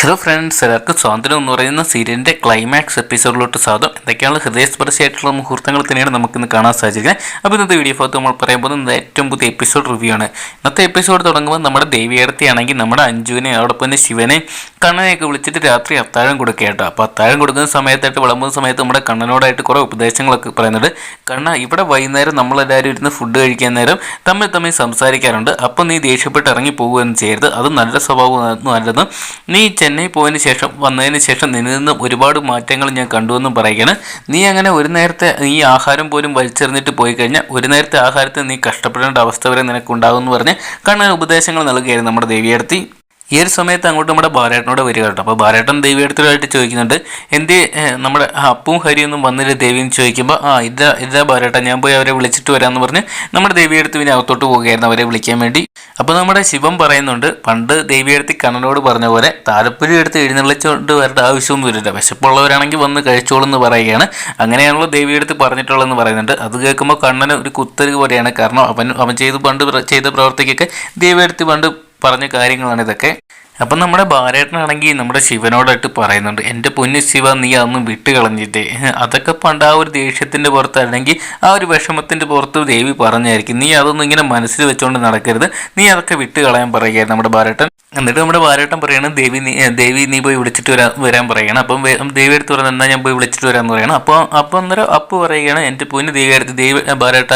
Hello friends എല്ലാവർക്കും സ്വാതന്ത്ര്യം എന്ന് പറയുന്ന സീരിയലിന്റെ ക്ലൈമാക്സ് എപ്പിസോഡിലോട്ട് സ്വാഗതം. എന്തൊക്കെയാണ് ഹൃദയസ്പർശിയായിട്ടുള്ള മുഹൂർത്തങ്ങൾ തന്നെയാണ് നമുക്കിന്ന് കാണാൻ സാധിക്കുന്നത്. അപ്പോൾ ഇന്നത്തെ വീഡിയോ ഭാഗത്ത് നമ്മൾ പറയാൻ പോകുന്നത് ഏറ്റവും പുതിയ എപ്പിസോഡ് റിവ്യൂ ആണ്. ഇന്നത്തെ എപ്പിസോഡ് തുടങ്ങുമ്പോൾ നമ്മുടെ ദേവിയേടത്തിയാണെങ്കിൽ നമ്മുടെ അഞ്ജുവിനെ അതോടൊപ്പം തന്നെ ശിവനെ കണ്ണനെയൊക്കെ വിളിച്ചിട്ട് രാത്രി അത്താഴം കൊടുക്കുക കേട്ടോ. അപ്പോൾ അത്താഴം കൊടുക്കുന്ന സമയത്തായിട്ട് വിളമ്പുന്ന സമയത്ത് നമ്മുടെ കണ്ണനോടായിട്ട് കുറേ ഉപദേശങ്ങളൊക്കെ പറയുന്നുണ്ട്. കണ്ണ ഇവിടെ വൈകുന്നേരം നമ്മളെല്ലാവരും ഇരുന്ന് ഫുഡ് കഴിക്കാൻ നേരം തമ്മിൽ തമ്മിൽ സംസാരിക്കാറുണ്ട്. അപ്പോൾ നീ ദേഷ്യപ്പെട്ട് ഇറങ്ങി പോകുകയെന്ന് ചെയ്യരുത്. അത് നല്ല സ്വഭാവം നല്ലത്. നീ ചെന്നൈ പോയതിന് ശേഷം വന്നതിന് ശേഷം നിന്നിൽ നിന്നും ഒരുപാട് മാറ്റങ്ങൾ ഞാൻ കണ്ടുവെന്നും പറയുകയാണ്. നീ അങ്ങനെ ഒരു നേരത്തെ നീ ആഹാരം പോലും വലിച്ചെറിഞ്ഞിട്ട് പോയി കഴിഞ്ഞാൽ ഒരു നേരത്തെ ആഹാരത്തിൽ നീ കഷ്ടപ്പെടേണ്ട അവസ്ഥ വരെ നിനക്കുണ്ടാകുമെന്ന് പറഞ്ഞ് കണ്ണൻ ഉപദേശങ്ങൾ നൽകുകയായിരുന്നു നമ്മുടെ ദേവിയടുത്തി. ഈ ഒരു സമയത്ത് അങ്ങോട്ട് നമ്മുടെ ബാലേട്ടനോട് വരിക കേട്ടോ. അപ്പോൾ ബാലേട്ടൻ ദേവിയടുത്തരായിട്ട് ചോദിക്കുന്നുണ്ട് എന്ത് നമ്മുടെ അപ്പും ഹരിയൊന്നും വന്നില്ല ദേവിയെന്ന് ചോദിക്കുമ്പോൾ ആ ഇതാ ഇതാ ബാലേട്ടൻ ഞാൻ പോയി അവരെ വിളിച്ചിട്ട് വരാമെന്ന് പറഞ്ഞ് നമ്മുടെ ദേവിയടുത്ത് പിന്നെ അകത്തോട്ട് പോവുകയായിരുന്നു അവരെ വിളിക്കാൻ വേണ്ടി. അപ്പോൾ നമ്മുടെ ശിവം പറയുന്നുണ്ട് പണ്ട് ദേവിയെടുത്ത് കണ്ണനോട് പറഞ്ഞ പോലെ താലപ്പൊലി എടുത്ത് എഴുന്നള്ളിച്ചുകൊണ്ട് വരേണ്ട ആവശ്യമൊന്നും വരില്ല വിശപ്പുള്ളവരാണെങ്കിൽ വന്ന് കഴിച്ചോളൂ എന്ന് പറയുകയാണ്. അങ്ങനെയാണല്ലോ ദേവിയെടുത്ത് പറഞ്ഞിട്ടുള്ളതെന്ന് പറയുന്നുണ്ട്. അത് കേൾക്കുമ്പോൾ കണ്ണന് ഒരു കുത്തരുക പോലെയാണ്. കാരണം അവൻ അവൻ ചെയ്ത് പണ്ട് ചെയ്ത പ്രവർത്തിക്കൊക്കെ ദേവിയെടുത്ത് പണ്ട് പറഞ്ഞ കാര്യങ്ങളാണ് ഇതൊക്കെ. അപ്പം നമ്മുടെ ഭാര്യേട്ടനാണെങ്കിൽ നമ്മുടെ ശിവനോടായിട്ട് പറയുന്നുണ്ട് എന്റെ പൊന്നു ശിവ നീ അതൊന്നും വിട്ട് കളഞ്ഞിട്ടേ അതൊക്കെ പണ്ട് ആ ഒരു ദേഷ്യത്തിന്റെ പുറത്ത് അല്ലെങ്കിൽ ആ ഒരു വിഷമത്തിന്റെ പുറത്ത് ദേവി പറഞ്ഞായിരിക്കും നീ അതൊന്നും ഇങ്ങനെ മനസ്സിൽ വെച്ചുകൊണ്ട് നടക്കരുത് നീ അതൊക്കെ വിട്ട് കളയാൻ പറയുകയായിരുന്നു നമ്മുടെ ഭാരേട്ടൻ എന്നിട്ട് നമ്മുടെ ഭാരേട്ടൻ പറയണം ദേവി നീ ദേവി നീ പോയി വിളിച്ചിട്ട് വരാൻ വരാൻ പറയണം അപ്പം ദേവി എടുത്ത് പറഞ്ഞാൽ എന്നാൽ ഞാൻ പോയി വിളിച്ചിട്ട് വരാമെന്ന് പറയണം അപ്പോൾ അപ്പോൾ അന്നേരം അപ്പു പറയുകയാണ് എന്റെ പൊന്ന് ദേവി അടുത്ത് ദേവി ഭാരേട്ട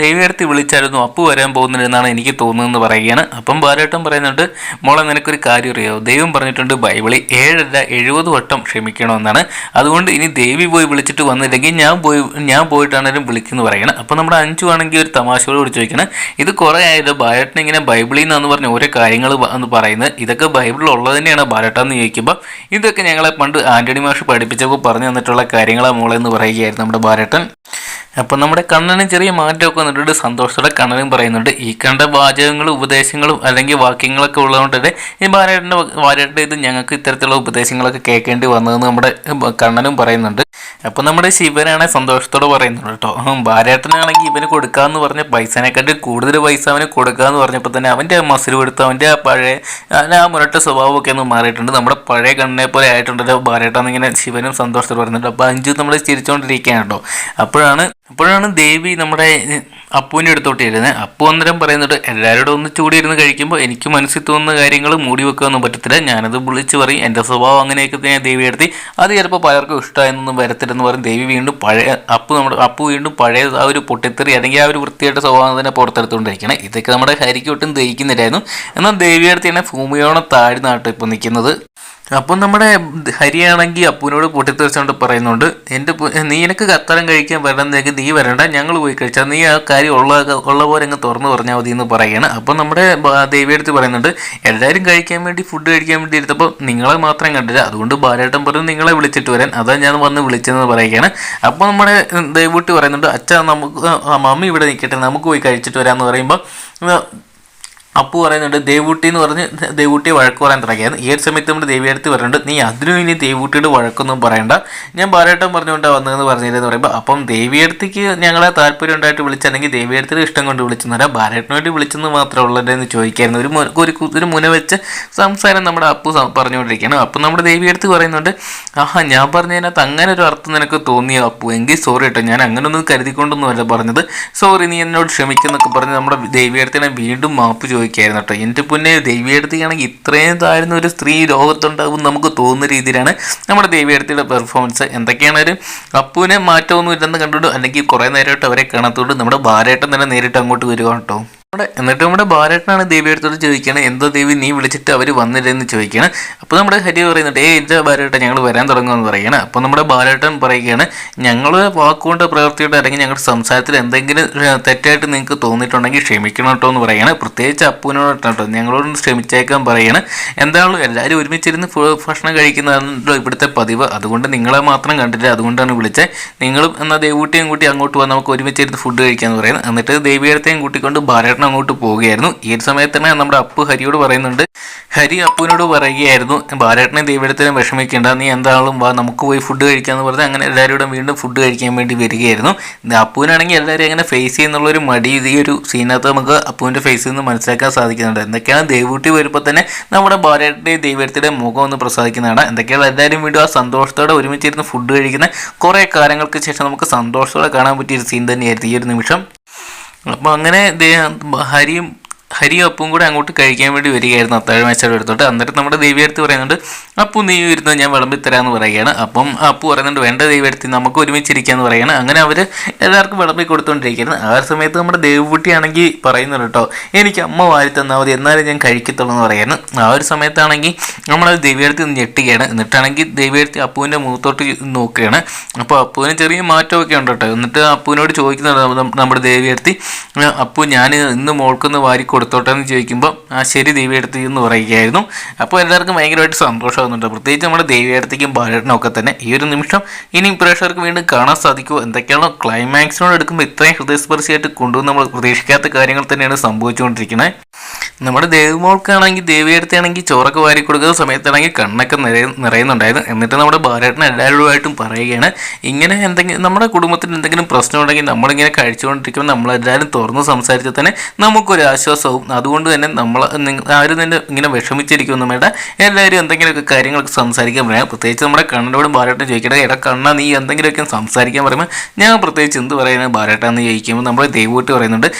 ദേവി അടുത്ത് വിളിച്ചായിരുന്നു അപ്പു വരാൻ പോകുന്നില്ലെന്നാണ് എനിക്ക് തോന്നുന്നത് പറയുകയാണ്. അപ്പം ഭാരേട്ടൻ പറയുന്നുണ്ട് മോളെ നിനക്കൊരു കാര്യം അറിയോ ദൈവം പറഞ്ഞിട്ടുണ്ട് ബൈബിളിൽ ഏഴല്ല എഴുപത് വട്ടം ക്ഷമിക്കണമെന്നാണ്. അതുകൊണ്ട് ഇനി ദേവി പോയി വിളിച്ചിട്ട് വന്നില്ലെങ്കിൽ ഞാൻ പോയി ഞാൻ പോയിട്ടാണെങ്കിലും വിളിക്കുന്നു പറയണം. അപ്പോൾ നമ്മുടെ അഞ്ചു ആണെങ്കിൽ ഒരു തമാശയോട് കൂടി ചോദിക്കണം ഇത് കുറേ ആയല്ലോ ബാലേട്ടൻ ഇങ്ങനെ ബൈബിളിൽ നിന്നാന്ന് പറഞ്ഞ ഓരോ കാര്യങ്ങൾ എന്ന് പറയുന്നത്. ഇതൊക്കെ ബൈബിളിൽ ഉള്ളത് തന്നെയാണ് ബാലട്ടെന്ന് ചോദിക്കുമ്പോൾ ഇതൊക്കെ ഞങ്ങളെ പണ്ട് ആന്റണി മാഷ് പഠിപ്പിച്ചപ്പോൾ പറഞ്ഞു തന്നിട്ടുള്ള കാര്യങ്ങളാണ് മോളെന്ന് പറയുകയായിരുന്നു നമ്മുടെ ബാലേട്ടൻ. അപ്പം നമ്മുടെ കണ്ണനും ചെറിയ മാറ്റമൊക്കെ വന്നിട്ടുണ്ട്. സന്തോഷത്തോടെ കണ്ണനും പറയുന്നുണ്ട്. ഈ കണ്ട വാചകങ്ങളും ഉപദേശങ്ങളും അല്ലെങ്കിൽ വാക്യങ്ങളൊക്കെ ഉള്ളതുകൊണ്ട് തന്നെ ഈ ബാലേട്ടന്റെ ബാലേട്ടന്റെ ഇത് ഞങ്ങൾക്ക് ഇത്തരത്തിലുള്ള ഉപദേശങ്ങളൊക്കെ കേൾക്കേണ്ടി വന്നതെന്ന് നമ്മുടെ കണ്ണനും പറയുന്നുണ്ട്. അപ്പോൾ നമ്മുടെ ശിവനാണ് സന്തോഷത്തോടെ പറയുന്നുണ്ട് കേട്ടോ. ബാലേട്ടനാണെങ്കിൽ ഇവന് കൊടുക്കാമെന്ന് പറഞ്ഞ പൈസനെക്കാട്ടി കൂടുതൽ പൈസ അവന് കൊടുക്കാമെന്ന് പറഞ്ഞപ്പോൾ തന്നെ അവന്റെ മസിൽ കൊടുത്ത് അവന്റെ ആ പഴയ ആ മുരട്ട സ്വഭാവമൊക്കെ ഒന്ന് മാറിയിട്ടുണ്ട്. നമ്മുടെ പഴയ കണ്ണനെ പോലെ ആയിട്ടുണ്ടല്ലോ ഇങ്ങനെ ശിവനും സന്തോഷത്തോടെ പറയുന്നുണ്ട്. അപ്പോൾ അഞ്ചു നമ്മൾ ചിരിച്ചുകൊണ്ടിരിക്കുകയാണ് കേട്ടോ. അപ്പോഴാണ് അപ്പോഴാണ് ദേവി നമ്മുടെ അപ്പുവിന്റെ അടുത്തോട്ട് ഇരുന്നത് അപ്പു അന്നേരം പറയുന്നുണ്ട് എല്ലാവരോടും ഒന്ന് ചൂടി ഇരുന്ന് കഴിക്കുമ്പോൾ എനിക്ക് മനസ്സിൽ തോന്നുന്ന കാര്യങ്ങൾ മൂടി വെക്കാനൊന്നും പറ്റത്തില്ല. ഞാനത് വിളിച്ച് പറയും. എന്റെ സ്വഭാവം അങ്ങനെയൊക്കെ ഞാൻ ദേവി എടുത്തി അത് ചിലപ്പോൾ പലർക്കും ഇഷ്ടമായെന്നൊന്നും വരത്തില്ലെന്ന് പറയും ദേവി വീണ്ടും പഴയ അപ്പു നമ്മുടെ അപ്പു വീണ്ടും പഴയ ആ ഒരു പൊട്ടിത്തെറി അല്ലെങ്കിൽ ആ ഒരു വൃത്തിയായിട്ട് സ്വഭാവം തന്നെ പുറത്തെടുത്തുകൊണ്ടിരിക്കണം ഇതൊക്കെ നമ്മുടെ ഹരിക്ക് ഒട്ടും ദഹിക്കുന്നില്ലായിരുന്നു. എന്നാൽ ദേവിയെടുത്ത് തന്നെ ഭൂമിയോളം താഴ്ന്നാട്ടോ ഇപ്പോൾ നിൽക്കുന്നത്. അപ്പം നമ്മുടെ ഹരിയാണെങ്കിൽ അപ്പുവിനോട് പൊട്ടിത്തെറിച്ചുകൊണ്ട് പറയുന്നുണ്ട് എന്റെ നീ എനിക്ക് കത്തരം കഴിക്കാൻ വരണമെന്നെങ്കിൽ നീ വരണ്ട ഞങ്ങൾ പോയി കഴിച്ചാൽ നീ ആ കാര്യം ഉള്ള ഉള്ള പോലെ അങ്ങ് തുറന്നു പറഞ്ഞാൽ മതി എന്ന് പറയുകയാണ് അപ്പം നമ്മുടെ ദേവിയെടുത്ത് പറയുന്നുണ്ട് എല്ലാവരും കഴിക്കാൻ വേണ്ടി ഫുഡ് കഴിക്കാൻ വേണ്ടി ഇരുത്തപ്പോൾ നിങ്ങളെ മാത്രം കണ്ടില്ല. അതുകൊണ്ട് ബാലേട്ടൻ പറഞ്ഞു നിങ്ങളെ വിളിച്ചിട്ട് വരാൻ. അതാ ഞാൻ വന്ന് വിളിച്ചതെന്ന് പറയുകയാണ്. അപ്പോൾ നമ്മുടെ ദേവൂട്ടി പറയുന്നുണ്ട് അച്ഛ നമുക്ക് മമ്മി ഇവിടെ നിൽക്കട്ടെ നമുക്ക് പോയി കഴിച്ചിട്ട് വരാമെന്ന് പറയുമ്പോൾ അപ്പു പറയുന്നുണ്ട് ദേവൂട്ടി എന്ന് പറഞ്ഞ് ദേവൂട്ടിയെ വഴക്ക് പറയാൻ തുടങ്ങിയത് ഒരു സമയത്ത് നമ്മുടെ ദേവി ദേവിയടുത്ത് പറയുന്നുണ്ട് നീ അതിനും ഇനി ദേവൂട്ടിയുടെ വഴക്കൊന്നും പറയണ്ട. ഞാൻ ബാലേട്ടൻ പറഞ്ഞുകൊണ്ടാണ് വന്നതെന്ന് പറഞ്ഞില്ലെന്ന് പറയുമ്പോൾ അപ്പം ദേവിയടുത്തേക്ക് ഞങ്ങളെ താല്പര്യം ഉണ്ടായിട്ട് വിളിച്ചാണെങ്കിൽ ദേവിയടുത്തിന് ഇഷ്ടം കൊണ്ട് വിളിച്ചെന്ന് പറയാം. ബാലേട്ടന് വേണ്ടി വിളിച്ചെന്ന് മാത്രമേ ഉള്ളതെന്ന് ചോദിക്കായിരുന്നു. ഒരു ഒരു ഒരു മുന വെച്ച് സംസാരം നമ്മുടെ അപ്പു പറഞ്ഞുകൊണ്ടിരിക്കുകയാണ്. അപ്പം നമ്മുടെ ദേവിയടുത്ത് പറയുന്നുണ്ട് ആഹാ ഞാൻ പറഞ്ഞതിനകത്ത് അങ്ങനെ ഒരു അർത്ഥം നിനക്ക് തോന്നിയോ അപ്പു? എങ്കിൽ സോറി കേട്ടോ ഞാൻ അങ്ങനെ ഒന്നും കരുതിക്കൊണ്ടൊന്നുമല്ല പറഞ്ഞത്. സോറി നീ എന്നോട് ക്ഷമിക്കുന്നൊക്കെ പറഞ്ഞ് നമ്മുടെ ദേവിയടുത്തിനെ വീണ്ടും മാപ്പ് ചോദിക്കായിരുന്നു കേട്ടോ. എന്റെ പൊന്നെ ദേവിയടുത്തിയാണെങ്കിൽ ഇത്രയും താഴ്ന്ന ഒരു സ്ത്രീ ലോകത്തുണ്ടാകും നമുക്ക് തോന്നുന്ന രീതിയിലാണ് നമ്മുടെ ദേവിയെടുത്തിയുടെ പെർഫോമൻസ് എന്തൊക്കെയാണ് ഒരു അപ്പുവിനെ മാറ്റമൊന്നും ഇല്ലെന്ന് കണ്ടിട്ട് അല്ലെങ്കിൽ കുറേ നേരമായിട്ട് അവരെ കാണാത്തോണ്ട് നമ്മുടെ ഭാരേട്ടൻ തന്നെ നേരിട്ട് അങ്ങോട്ട് വരിക കേട്ടോ. എന്നിട്ട് നമ്മുടെ ബാലേട്ടനാണ് ദേവി അടുത്തോട് ചോദിക്കുകയാണ് എന്തോ ദേവി നീ വിളിച്ചിട്ട് അവർ വന്നില്ലെന്ന് ചോദിക്കുകയാണ് അപ്പോൾ നമ്മുടെ ഹരി പറയുന്നുണ്ട് ഏ ഇല്ല ബാലേട്ടൻ ഞങ്ങൾ വരാൻ തുടങ്ങുമെന്ന് പറയുകയാണ് അപ്പോൾ നമ്മുടെ ബാലേട്ടൻ പറയുകയാണ് ഞങ്ങൾ വാക്കുകൊണ്ട് പ്രവൃത്തിയോടെ അല്ലെങ്കിൽ ഞങ്ങളുടെ സംസാരത്തിൽ എന്തെങ്കിലും തെറ്റായിട്ട് നിങ്ങൾക്ക് തോന്നിയിട്ടുണ്ടെങ്കിൽ ക്ഷമിക്കണം കേട്ടോ എന്ന് പറയുകയാണ് പ്രത്യേകിച്ച് അപ്പുവിനോട് കേട്ടോ ഞങ്ങളോട് ക്ഷമിച്ചേക്കാൻ പറയുകയാണ് എന്താണല്ലോ എല്ലാവരും ഒരുമിച്ചിരുന്ന് ഭക്ഷണം കഴിക്കുന്നതാണല്ലോ ഇവിടുത്തെ പതിവ്. അതുകൊണ്ട് നിങ്ങളെ മാത്രം കണ്ടില്ല അതുകൊണ്ടാണ് വിളിച്ചത് നിങ്ങളും എന്നാൽ ദേവൂട്ടിയും കൂട്ടി അങ്ങോട്ട് വന്ന് നമുക്ക് ഒരുമിച്ചിരുന്ന് ഫുഡ് കഴിക്കാമെന്ന് പറയുന്നത് എന്നിട്ട് ദേവിയടത്തെയും കൂട്ടിക്കൊണ്ട് ബാലേട്ടൻ ബാലേട്ടൻ അങ്ങോട്ട് പോവുകയായിരുന്നു ഈ ഒരു സമയത്ത് തന്നെ നമ്മുടെ അപ്പു ഹരിയോട് പറയുന്നുണ്ട് ഹരി അപ്പുവിനോട് പറയുകയായിരുന്നു ബാലേട്ടനെ ദൈവത്തിനും വിഷമിക്കേണ്ട നീ എന്താളും വാ നമുക്ക് പോയി ഫുഡ് കഴിക്കാമെന്ന് പറഞ്ഞ് അങ്ങനെ എല്ലാവരോടും വീണ്ടും ഫുഡ് കഴിക്കാൻ വേണ്ടി വരികയായിരുന്നു. അപ്പുവിനാണെങ്കിൽ എല്ലാവരും അങ്ങനെ ഫേസ് ചെയ്യുന്നുള്ളൊരു മടി ഈ ഒരു സീനകത്ത് നമുക്ക് അപ്പുവിന്റെ ഫേസിൽ നിന്ന് മനസ്സിലാക്കാൻ സാധിക്കുന്നുണ്ട്. എന്തൊക്കെയാണ് ദേവൂട്ടി വരുമ്പോൾ തന്നെ നമ്മുടെ ബാലേട്ടന്റെ ദൈവത്തിന്റെ മുഖം ഒന്ന് പ്രസാദിക്കുന്നതാണ്. എന്തൊക്കെയാണ് എല്ലാവരും വീണ്ടും ആ സന്തോഷത്തോടെ ഒരുമിച്ചിരുന്ന് ഫുഡ് കഴിക്കുന്ന കുറേ കാലങ്ങൾക്ക് ശേഷം നമുക്ക് സന്തോഷത്തോടെ കാണാൻ പറ്റിയ ഒരു സീൻ തന്നെയായിരുന്നു ഈ ഒരു നിമിഷം. അപ്പോൾ അങ്ങനെ ഹരിയും ഹരിയും അപ്പും കൂടെ അങ്ങോട്ട് കഴിക്കാൻ വേണ്ടി വരികയായിരുന്നു അത്താഴം മേശയുടെ അടുത്തോട്ട്. അന്നേരം നമ്മുടെ ദേവിയെടുത്ത് പറയുന്നുണ്ട് അപ്പു നീ ഇരുന്ന് ഞാൻ വിളമ്പി തരാമെന്ന് പറയുകയാണ്. അപ്പം അപ്പു പറയുന്നുണ്ട് വേണ്ട ദേവിയെടുത്ത് നമുക്ക് ഒരുമിച്ചിരിക്കാന്ന് പറയുകയാണ്. അങ്ങനെ അവർ എല്ലാവർക്കും വിളമ്പി കൊടുത്തുകൊണ്ടിരിക്കുന്നു ആ ഒരു സമയത്ത് നമ്മുടെ ദേവകുട്ടിയാണെങ്കിൽ പറയുന്നുണ്ട് കേട്ടോ എനിക്ക് അമ്മ വാരി തന്നാൽ മതി എന്നാലും ഞാൻ കഴിക്കത്തുള്ളൂ എന്ന് പറയുന്നു. ആ ഒരു സമയത്താണെങ്കിൽ നമ്മളത് ദേവിയെടുത്ത് ഞെട്ടുകയാണ്. എന്നിട്ടാണെങ്കിൽ ദേവിയെടുത്ത് അപ്പുവിന്റെ മുഖത്തോട്ട് നോക്കുകയാണ്. അപ്പോൾ അപ്പുവിന് ചെറിയ മാറ്റമൊക്കെ ഉണ്ട് കേട്ടോ എന്നിട്ട് അപ്പുവിനോട് ചോദിക്കുന്നുണ്ട് നമ്മുടെ ദേവിയർത്തി അപ്പു ഞാൻ ഇന്ന് മോൾക്കൊന്ന് വാരി കൊടുത്തോട്ടെ എന്ന് ചോദിക്കുമ്പോൾ ആ ശരി ദേവിയടുത്ത് എന്ന് പറയുകയായിരുന്നു. അപ്പോൾ എല്ലാവർക്കും ഭയങ്കരമായിട്ട് സന്തോഷമാകുന്നുണ്ട്. പ്രത്യേകിച്ച് നമ്മുടെ ദേവിയടുത്തേക്കും ബാലേട്ടനും ഒക്കെ തന്നെ ഈ ഒരു നിമിഷം ഇനി പ്രേക്ഷകർക്ക് വീണ്ടും കാണാൻ സാധിക്കുമോ? എന്തൊക്കെയാണോ ക്ലൈമാക്സിനോട് എടുക്കുമ്പോൾ ഇത്രയും ഹൃദയസ്പർശിയായിട്ട് കൊണ്ടുവന്ന് നമ്മൾ പ്രതീക്ഷിക്കാത്ത കാര്യങ്ങൾ തന്നെയാണ് സംഭവിച്ചുകൊണ്ടിരിക്കുന്നത്. നമ്മുടെ ദേവിമോൾക്കാണെങ്കിൽ ദേവിയടുത്താണെങ്കിൽ ചോറൊക്കെ വാരി കൊടുക്കുന്ന സമയത്താണെങ്കിൽ കണ്ണൊക്കെ നിറയ നിറയുന്നുണ്ടായിരുന്നു. എന്നിട്ട് നമ്മുടെ ബാലേട്ടൻ എല്ലാവരുമായിട്ടും പറയുകയാണ് ഇങ്ങനെ എന്തെങ്കിലും നമ്മുടെ കുടുംബത്തിന് എന്തെങ്കിലും പ്രശ്നം ഉണ്ടെങ്കിൽ നമ്മളിങ്ങനെ കഴിച്ചുകൊണ്ടിരിക്കുമ്പോൾ നമ്മളെല്ലാവരും തുറന്ന് സംസാരിച്ചാൽ തന്നെ നമുക്കൊരു ആശ്വാസവും. അതുകൊണ്ട് തന്നെ നമ്മൾ ആരും തന്നെ ഇങ്ങനെ വിഷമിച്ചിരിക്കുമെന്നും വേണ്ട. എല്ലാവരും എന്തെങ്കിലുമൊക്കെ കാര്യങ്ങളൊക്കെ സംസാരിക്കാൻ പറയാം. പ്രത്യേകിച്ച് നമ്മുടെ കണ്ണനോടും ബാലേട്ടൻ ചോദിക്കട്ടെ എടാ കണ്ണ നീ എന്തെങ്കിലുമൊക്കെ സംസാരിക്കാൻ പറയുമ്പോൾ ഞാൻ പ്രത്യേകിച്ച് എന്ത് പറയുന്നത് ബാലേട്ടാന്ന് ചോദിക്കുമ്പോൾ നമ്മുടെ ദൈവൂട്ടി പറയുന്നുണ്ട്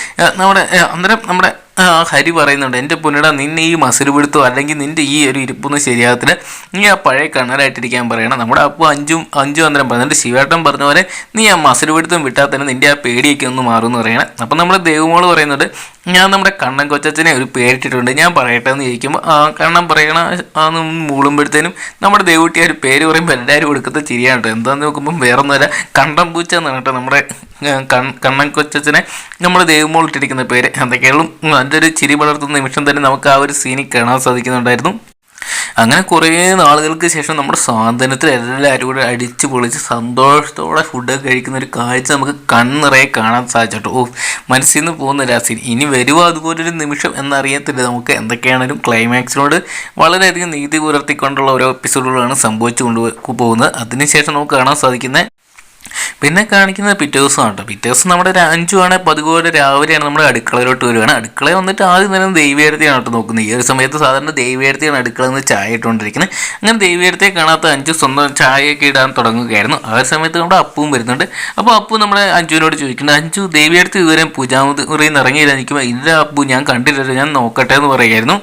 നമ്മുടെ അന്നേരം നമ്മുടെ ആ, ഹരി പറയുന്നുണ്ട് എന്റെ പുനട നിന്നെ ഈ മസിൽ പിടുത്തോ അല്ലെങ്കിൽ നിന്റെ ഈ ഒരു ഇരിപ്പൊന്നും ശരിയാകത്തില്ല. നീ ആ പഴയ കണ്ണനായിട്ടിരിക്കാൻ പറയണം. നമ്മുടെ അപ്പോൾ അഞ്ചും അഞ്ചും അന്നേരം പറയുന്നുണ്ട് ശിവേട്ടൻ പറഞ്ഞ പോലെ നീ ആ മസിൽ പിടുത്തം വിട്ടാൽ തന്നെ നിന്റെ ആ പേടിയൊക്കെ ഒന്ന് മാറും എന്ന് പറയണം. അപ്പം നമ്മുടെ ദേവമോൾ പറയുന്നുണ്ട് ഞാൻ നമ്മുടെ കണ്ണൻ കൊച്ചച്ഛനെ ഒരു പേരിട്ടിട്ടുണ്ട്. ഞാൻ പറയട്ടെ എന്ന് ചോദിക്കുമ്പോൾ ആ കണ്ണൻ പറയണ ആ മൂളുമ്പോഴത്തേനും നമ്മുടെ ദേവൂട്ടി ആ ഒരു പേര് പറയുമ്പോൾ എല്ലാവരും കൊടുക്കുന്ന ചിരിയാണ് കേട്ടോ. എന്താന്ന് നോക്കുമ്പോൾ വേറെ ഒന്നുമല്ല കണ്ടം പൂച്ച എന്നാണ് കേട്ടോ നമ്മുടെ കണ്ണൻ കൊച്ചച്ഛനെ നമ്മുടെ ദേവമോൾ ഇട്ടിരിക്കുന്ന പേര് എന്തൊക്കെയാളും ഒരു ചിരി വളർത്തുന്ന നിമിഷം തന്നെ നമുക്ക് ആ ഒരു സീനിൽ കാണാൻ സാധിക്കുന്നുണ്ടായിരുന്നു. അങ്ങനെ കുറേ നാളുകൾക്ക് ശേഷം നമ്മുടെ സ്വാതന്ത്ര്യത്തിൽ എല്ലാവരും കൂടെ അടിച്ച് പൊളിച്ച് സന്തോഷത്തോടെ ഫുഡ് കഴിക്കുന്ന ഒരു കാഴ്ച നമുക്ക് കണ്ണിറയെ കാണാൻ സാധിച്ചിട്ടു ഓ മനസ്സിൽ നിന്ന് പോകുന്ന രാസീൻ ഇനി വരുമോ അതുപോലൊരു നിമിഷം എന്നറിയത്തില്ല. നമുക്ക് എന്തൊക്കെയാണെങ്കിലും ക്ലൈമാക്സിനോട് വളരെയധികം നീതി പുലർത്തിക്കൊണ്ടുള്ള ഓരോ എപ്പിസോഡുകളാണ് സംഭവിച്ചു കൊണ്ടു പോകുന്നത്. അതിനുശേഷം നമുക്ക് കാണാൻ സാധിക്കുന്നത് പിന്നെ കാണിക്കുന്നത് പിറ്റേ ദിവസമാണ് കേട്ടോ. പിറ്റേ ദിവസം നമ്മുടെ ഒരു അഞ്ചുമാണ് പതുപോലെ രാവിലെയാണ് നമ്മുടെ അടുക്കളയിലോട്ട് വരുവാണ് അടുക്കളയിൽ വന്നിട്ട് ആദ്യം തന്നെ ദൈവീയടത്തെയാണ് കേട്ടോ നോക്കുന്നത്. ഈ ഒരു സമയത്ത് സാധാരണ ദൈവീയടത്തെയാണ് അടുക്കളയിൽ നിന്ന് ചായ ഇട്ടുകൊണ്ടിരിക്കുന്നത്. അങ്ങനെ ദൈവീയടത്തെ കാണാത്ത അഞ്ചു സ്വന്തം ചായയൊക്കെ ഇടാൻ തുടങ്ങുകയായിരുന്നു. ആ ഒരു സമയത്ത് നമ്മുടെ അപ്പവും വരുന്നുണ്ട്. അപ്പോൾ അപ്പു നമ്മളെ അഞ്ചുവിനോട് ചോദിക്കുന്നത് അഞ്ചു ദൈവീയടത്ത് ഇതുവരെ പൂജാമുറിയിൽ നിന്ന് ഇറങ്ങിയില്ല നിൽക്കുമ്പോൾ ഇല്ല അപ്പു ഞാൻ കണ്ടില്ലല്ലോ ഞാൻ നോക്കട്ടെ എന്ന് പറയുമായിരുന്നു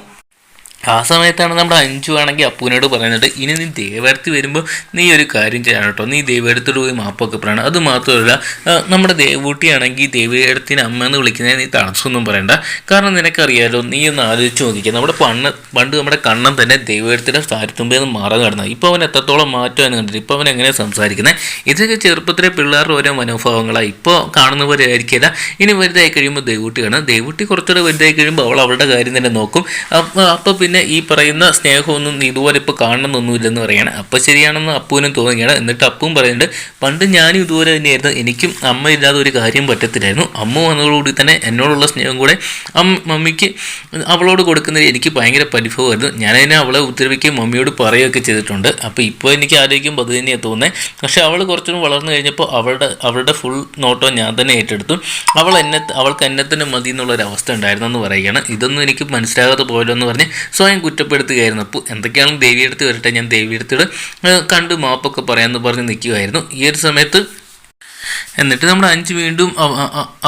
ആ സമയത്താണ് നമ്മുടെ അഞ്ചു ആണെങ്കിൽ അപ്പുവിനോട് പറയുന്നത് ഇനി നീ ദേവടുത്ത് വരുമ്പോൾ നീ ഒരു കാര്യം ചെയ്യണം കേട്ടോ. നീ ദേവരത്തോട് പോയി മാപ്പൊക്കെ പറയണം. അത് മാത്രമല്ല നമ്മുടെ ദേവൂട്ടിയാണെങ്കിൽ ദേവീടത്തിന് അമ്മ എന്ന് വിളിക്കുന്നതിന് നീ തടസ്സമൊന്നും പറയണ്ട. കാരണം നിനക്കറിയാലോ നീ ഒന്ന് ആലോചിച്ച് നോക്കിക്കുക നമ്മുടെ പണ്ണ് പണ്ട് നമ്മുടെ കണ്ണൻ തന്നെ ദേവീടത്തിന്റെ സ്ഥാനത്തുമ്പേ നിന്ന് നടന്നത് കിടന്നു ഇപ്പോൾ അവൻ എത്രത്തോളം മാറ്റമാണ് കണ്ടിട്ട് ഇപ്പോൾ അവൻ എങ്ങനെയാണ് സംസാരിക്കുന്നത് ഇതൊക്കെ ചെറുപ്പത്തിലെ പിള്ളേരുടെ ഓരോ മനോഭാവങ്ങളാണ് ഇപ്പോൾ കാണുന്ന പോലെ ആയിരിക്കില്ല ഇനി വലുതായി കഴിയുമ്പോൾ ദേവൂട്ടിയാണ്. ദേവൂട്ടി കുറച്ചുകൂടെ വലുതായി കഴിയുമ്പോൾ അവൾ അവളുടെ കാര്യം തന്നെ നോക്കും. അപ്പോൾ പിന്നെ ഈ പറയുന്ന സ്നേഹമൊന്നും ഇതുപോലെ ഇപ്പോൾ കാണണമെന്നൊന്നുമില്ലെന്ന് പറയുകയാണ് അപ്പോൾ ശരിയാണെന്ന് അപ്പുവിനും തോന്നുകയാണ് എന്നിട്ട് അപ്പും പറയുന്നുണ്ട് പണ്ട് ഞാനും ഇതുപോലെ തന്നെയായിരുന്നു. എനിക്കും അമ്മ ഇല്ലാതെ ഒരു കാര്യം പറ്റത്തില്ലായിരുന്നു. അമ്മ വന്നതോടുകൂടി തന്നെ എന്നോടുള്ള സ്നേഹം കൂടെ അമ്മ മമ്മിക്ക് അവളോട് കൊടുക്കുന്നതിൽ എനിക്ക് ഭയങ്കര പരിഭവമായിരുന്നു. ഞാനതിനെ അവളെ ഉത്തരവിക്കുകയും മമ്മിയോട് പറയുകയൊക്കെ ചെയ്തിട്ടുണ്ട്. അപ്പോൾ ഇപ്പോൾ എനിക്ക് ആലോചിക്കുമ്പോൾ അത് തന്നെയാണ് തോന്നുന്നത്. പക്ഷേ അവൾ കുറച്ചുകൂടി വളർന്നു കഴിഞ്ഞപ്പോൾ അവളുടെ അവളുടെ ഫുൾ നോട്ടോ ഞാൻ തന്നെ ഏറ്റെടുത്തു. അവൾ എന്നെ അവൾക്ക് എന്നെ തന്നെ മതി എന്നുള്ളൊരു അവസ്ഥ ഉണ്ടായിരുന്നു എന്ന് പറയുകയാണ്. ഇതൊന്നും എനിക്ക് മനസ്സിലാകാതെ പോയല്ലോ എന്ന് പറഞ്ഞ് സ്വയം കുറ്റപ്പെടുത്തുകയായിരുന്നു. അപ്പോൾ എന്തൊക്കെയാണ് ദേവിയെടുത്ത് വരട്ടെ. ഞാൻ ദേവിയെടുത്തോട് കണ്ട് മാപ്പൊക്കെ പറയാമെന്ന് പറഞ്ഞ് നിൽക്കുമായിരുന്നു ഈ ഒരു സമയത്ത് എന്നിട്ട് നമ്മൾ അഞ്ച് വീണ്ടും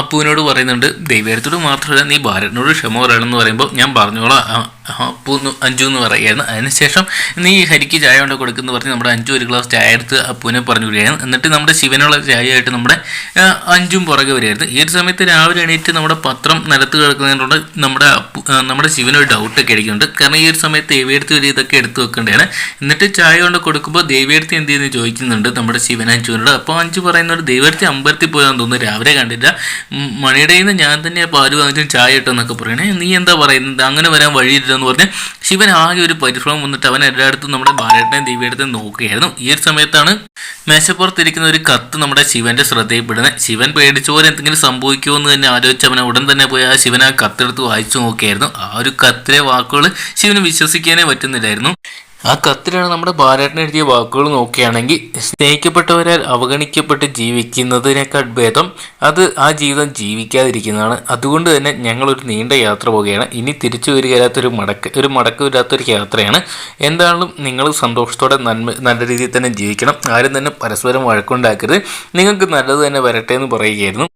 അപ്പുവിനോട് പറയുന്നുണ്ട് ദൈവത്തോട് മാത്രമല്ല നീ ഭാരതിനോട് ക്ഷമ പറയണമെന്ന് പറയുമ്പോൾ ഞാൻ പറഞ്ഞോളാം. അപ്പു അഞ്ചു എന്ന് പറയുകയായിരുന്നു. അതിനുശേഷം നീ ഹരിക്ക് ചായ കൊണ്ട് കൊടുക്കുന്നു പറഞ്ഞ് നമ്മുടെ അഞ്ചു ഒരു ഗ്ലാസ് ചായ എടുത്ത് അപ്പുവിനെ പറഞ്ഞു വിടുകയായിരുന്നു എന്നിട്ട് നമ്മുടെ ശിവനുള്ള ചായയായിട്ട് നമ്മുടെ അഞ്ചും പുറകെ വരികയായിരുന്നു. ഈ ഒരു സമയത്ത് രാവിലെ എണീറ്റ് നമ്മുടെ പത്രം നിലത്ത് കിടക്കുന്നതിനോട് നമ്മുടെ അപ്പു നമ്മുടെ ശിവനൊരു ഡൗട്ടൊക്കെ അടിക്കുന്നുണ്ട് കാരണം ഈ ഒരു സമയത്ത് ദേവിയെടുത്ത് ഒരു ഇതൊക്കെ എടുത്ത് വെക്കേണ്ടതാണ്. എന്നിട്ട് ചായ കൊണ്ട് കൊടുക്കുമ്പോൾ ദേവിയെടുത്ത് എന്ത് ചെയ്യുന്നു ചോദിക്കുന്നുണ്ട് നമ്മുടെ ശിവൻ അഞ്ചുവിനോട്. അപ്പോൾ അഞ്ചു പറയുന്നൊരു ദേവിയെടുത്ത് അമ്മ അമ്പലത്തിൽ പോയാന്ന് തോന്നുന്നു. രാവിലെ കണ്ടില്ല. മണിയുടെ കയ്യിൽ നിന്ന് ഞാൻ തന്നെ പാൽ വാങ്ങിച്ചും ചായ ഇട്ടോ എന്നൊക്കെ പറയണേ. നീ എന്താ പറയുന്നത്? അങ്ങനെ വരാൻ വഴിയില്ലെന്ന് പറഞ്ഞ് ശിവൻ ആകെ ഒരു പരിഭ്രമം വന്നിട്ട് അവൻ എല്ലായിടത്തും നമ്മുടെ ബാലേട്ടനെയും ദേവിയെടുത്തും നോക്കുകയായിരുന്നു. ഈ ഒരു സമയത്താണ് മേശപ്പുറത്തിരിക്കുന്ന ഒരു കത്ത് നമ്മുടെ ശിവന്റെ ശ്രദ്ധയിൽപ്പെടുന്നത് ശിവൻ പേടിച്ച പോലെ എന്തെങ്കിലും സംഭവിക്കുമോ എന്ന് തന്നെ ആലോചിച്ച് അവനെ ഉടൻ തന്നെ പോയി ആ ശിവൻ ആ കത്തെടുത്ത് വായിച്ചു നോക്കിയായിരുന്നു ആ ഒരു കത്തിലെ വാക്കുകൾ ശിവന് വിശ്വസിക്കാനേ പറ്റുന്നില്ലായിരുന്നു. ആ കത്തിലാണ് നമ്മുടെ ബാലേട്ടൻ എഴുതിയ വാക്കുകൾ നോക്കുകയാണെങ്കിൽ സ്നേഹിക്കപ്പെട്ടവരാൽ അവഗണിക്കപ്പെട്ട് ജീവിക്കുന്നതിനേക്കാൾ ഭേദം അത് ആ ജീവിതം ജീവിക്കാതിരിക്കുന്നതാണ്. അതുകൊണ്ട് തന്നെ ഞങ്ങളൊരു നീണ്ട യാത്ര പോവുകയാണ്. ഇനി തിരിച്ചു വരികയില്ലാത്തൊരു മടക്ക് ഒരു മടക്കമില്ലാത്തൊരു യാത്രയാണ്. എന്താണെങ്കിലും നിങ്ങൾ സന്തോഷത്തോടെ നന്മ നല്ല രീതിയിൽ തന്നെ ജീവിക്കണം. ആരും തന്നെ പരസ്പരം വഴക്കുണ്ടാക്കരുത്. നിങ്ങൾക്ക് നല്ലത് തന്നെ വരട്ടെ എന്ന് പറയുകയായിരുന്നു.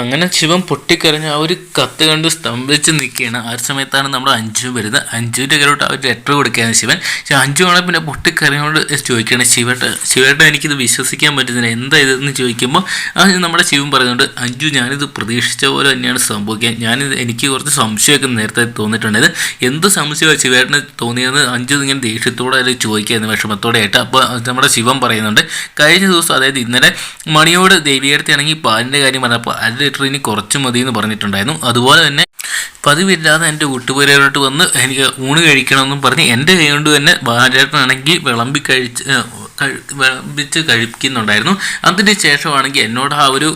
അങ്ങനെ ശിവൻ പൊട്ടിക്കരഞ്ഞ് ആ ഒരു കത്ത് കണ്ട് സ്തംഭിച്ച് നിൽക്കുകയാണ്. ആ ഒരു സമയത്താണ് നമ്മുടെ അഞ്ചു വരുന്നത്. അഞ്ചുവിന്റെ കയ്യിലോട്ട് ആ ഒരു ലെറ്റർ കൊടുക്കുകയാണ് ശിവൻ. പക്ഷെ അഞ്ചു ആണെങ്കിൽ പിന്നെ പൊട്ടിക്കരഞ്ഞോട് ചോദിക്കുകയാണ് ശിവേട്ട ശിവേട്ട എനിക്കിത് വിശ്വസിക്കാൻ പറ്റുന്നില്ല. എന്താ ഇതെന്ന് ചോദിക്കുമ്പോൾ ആ നമ്മുടെ ശിവൻ പറയുന്നുണ്ട് അഞ്ചു ഞാനിത് പ്രതീക്ഷിച്ച പോലെ തന്നെയാണ് സംഭവിക്കുക ഞാനിത് എനിക്ക് കുറച്ച് സംശയമൊക്കെ നേരത്തെ തോന്നിയിട്ടുണ്ടായത് എന്ത് സംശയമാണ് ശിവേട്ടന് തോന്നിയെന്ന് അഞ്ചു ഇങ്ങനെ ദേഷ്യത്തോടെ അല്ലെങ്കിൽ ചോദിക്കുകയായിരുന്നു വിഷമത്തോടെ ആയിട്ട്. അപ്പോൾ നമ്മുടെ ശിവൻ പറയുന്നുണ്ട് കഴിഞ്ഞ ദിവസം അതായത് ഇന്നലെ മണിയോട് ദേവിയെടുത്താണെങ്കിൽ പാലിന്റെ കാര്യം പറഞ്ഞപ്പോൾ അര ലിറ്റർ ഇനി കുറച്ച് മതി എന്ന് പറഞ്ഞിട്ടുണ്ടായിരുന്നു. അതുപോലെ തന്നെ പതിവില്ലാതെ എന്റെ വീട്ടുപേരോട്ട് വന്ന് എനിക്ക് ഊണ് കഴിക്കണമെന്നും പറഞ്ഞ് എന്റെ കൈ കൊണ്ട് തന്നെ ബാലേട്ടനാണെങ്കിൽ വിളമ്പി കഴിച്ച് വിളമ്പിച്ച് കഴിക്കുന്നുണ്ടായിരുന്നു. അതിന് ശേഷമാണെങ്കിൽ എന്നോട് ആ ഒരു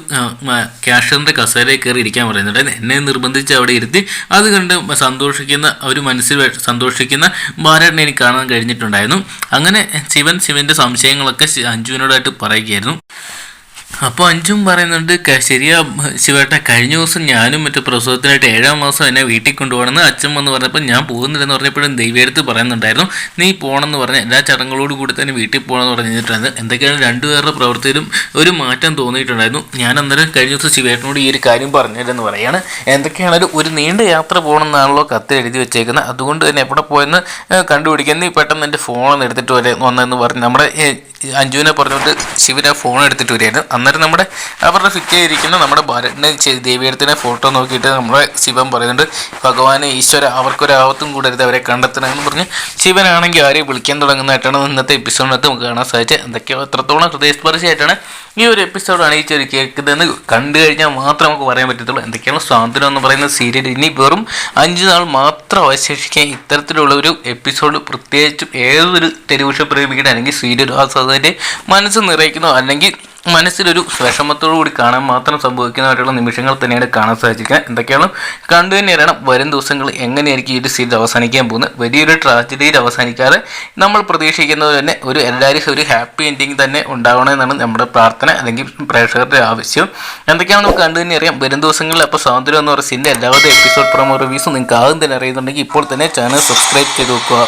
ക്യാഷറിന്റെ കസേരയിൽ കയറി ഇരിക്കാൻ പറയുന്നുണ്ടായിരുന്നു. എന്നെ നിർബന്ധിച്ച് അവിടെ ഇരുത്തി അത് കണ്ട് സന്തോഷിക്കുന്ന ഒരു മനസ്സിൽ സന്തോഷിക്കുന്ന ബാലേട്ടനെ എനിക്ക് കാണാൻ കഴിഞ്ഞിട്ടുണ്ടായിരുന്നു. അങ്ങനെ ശിവൻ ശിവന്റെ സംശയങ്ങളൊക്കെ അഞ്ജുവിനോടായിട്ട് പറയുകയായിരുന്നു. അപ്പോൾ അഞ്ചും പറയുന്നുണ്ട് "ക- ശരിയാ ശിവേട്ട കഴിഞ്ഞ ദിവസം ഞാനും മറ്റു പ്രസവത്തിനായിട്ട് ഏഴാം മാസം എന്നെ വീട്ടിൽ കൊണ്ടുപോകണമെന്ന് അച്ഛൻ വന്ന് പറഞ്ഞപ്പോൾ ഞാൻ പോകുന്നില്ലെന്ന് പറഞ്ഞപ്പോഴും ദൈവയെടുത്ത് പറയുന്നുണ്ടായിരുന്നു. നീ പോകണമെന്ന് പറഞ്ഞ എല്ലാ ചടങ്ങുകളോട് കൂടി തന്നെ വീട്ടിൽ പോകണം പോകണമെന്ന് പറഞ്ഞിട്ടുണ്ട് എന്തൊക്കെയാണ് രണ്ടുപേരുടെ പ്രവൃത്തിയിലും ഒരു മാറ്റം തോന്നിയിട്ടുണ്ടായിരുന്നു. ഞാൻ അന്നേരം കഴിഞ്ഞ ദിവസം ശിവേട്ടനോട് ഈ ഒരു കാര്യം പറഞ്ഞില്ലെന്ന് പറയാണ്. എന്തൊക്കെയാണെങ്കിലും ഒരു നീണ്ട യാത്ര പോകണമെന്നാണല്ലോ കത്ത് എഴുതി വെച്ചേക്കുന്നത്. അതുകൊണ്ട് തന്നെ എവിടെ പോയെന്ന് കണ്ടുപിടിക്കാൻ നീ പെട്ടെന്ന് എന്റെ ഫോൺ എടുത്തിട്ട് വരെ വന്നെന്ന് പറഞ്ഞ് നമ്മുടെ അഞ്ജുവിനെ പറഞ്ഞുകൊണ്ട് ശിവന് ആ ഫോൺ എടുത്തിട്ട് വരികയായിരുന്നു അന്നേരം നമ്മുടെ അവരുടെ ഫിറ്റ് ചെയ്തിരിക്കുന്ന നമ്മുടെ ഭരണ ദേവിയുടെ ഫോട്ടോ നോക്കിയിട്ട് നമ്മുടെ ശിവൻ പറയുന്നുണ്ട് ഭഗവാനെ ഈശ്വര അവർക്കൊരാപത്തും കൂടരുത് അവരെ കണ്ടെത്തണമെന്ന് പറഞ്ഞ് ശിവനാണെങ്കിൽ ആരെയും വിളിക്കാൻ തുടങ്ങുന്നതായിട്ടാണ് ഇന്നത്തെ എപ്പിസോഡിനകത്ത് നമുക്ക് കാണാൻ സാധിച്ചത്. എന്തൊക്കെയോ എത്രത്തോളം ഹൃദയസ്പർശിയായിട്ടാണ് ഈ ഒരു എപ്പിസോഡാണ് ഈ ചെറിയ കേൾക്കുന്നതെന്ന് കണ്ടു കഴിഞ്ഞാൽ മാത്രം നമുക്ക് പറയാൻ പറ്റത്തുള്ളൂ. എന്തൊക്കെയാണ് സ്വാതന്ത്ര്യം എന്ന് പറയുന്ന സീരിയൽ ഇനി വെറും അഞ്ച് നാൾ മാത്രം അവശേഷിക്കാൻ ഇത്തരത്തിലുള്ള ഒരു എപ്പിസോഡ് പ്രത്യേകിച്ചും ഏതൊരു ടെലിവിഷൻ പ്രേമിയുടെ അല്ലെങ്കിൽ സീരിയൽ ആസ്വാദകന്റെ മനസ്സ് നിറയ്ക്കുന്നോ. അല്ലെങ്കിൽ മനസ്സിലൊരു വിഷമത്തോടു കൂടി കാണാൻ മാത്രം സംഭവിക്കുന്നതായിട്ടുള്ള നിമിഷങ്ങൾ തന്നെയാണ് കാണാൻ സാധിക്കുക എന്തൊക്കെയാണ്? കണ്ടു തന്നെ അറിയണം വരും ദിവസങ്ങൾ എങ്ങനെയായിരിക്കും ഈ ഒരു സീരീസ് അവസാനിക്കാൻ പോകുന്നത്. വലിയൊരു ട്രാജഡിയിൽ അവസാനിക്കാതെ നമ്മൾ പ്രതീക്ഷിക്കുന്നത് തന്നെ ഒരു എല്ലാവരും ഒരു ഹാപ്പി എൻഡിങ് തന്നെ ഉണ്ടാവണമെന്നാണ് നമ്മുടെ പ്രാർത്ഥന അല്ലെങ്കിൽ പ്രേക്ഷകരുടെ ആവശ്യം. എന്തൊക്കെയാണ് നമുക്ക് കണ്ടു തന്നെ അറിയാം. വരും ദിവസങ്ങളിൽ അപ്പോൾ സ്വാതന്ത്ര്യം എന്ന് പറയുന്ന സീരിയൽ എല്ലാവരുടെ എപ്പിസോഡ് പ്രൊമോ റിവ്യൂസും നിങ്ങൾക്ക് ആദ്യം തന്നെ അറിയുന്നുണ്ടെങ്കിൽ ഇപ്പോൾ തന്നെ ചാനൽ സബ്സ്ക്രൈബ് ചെയ്ത് വെക്കുക.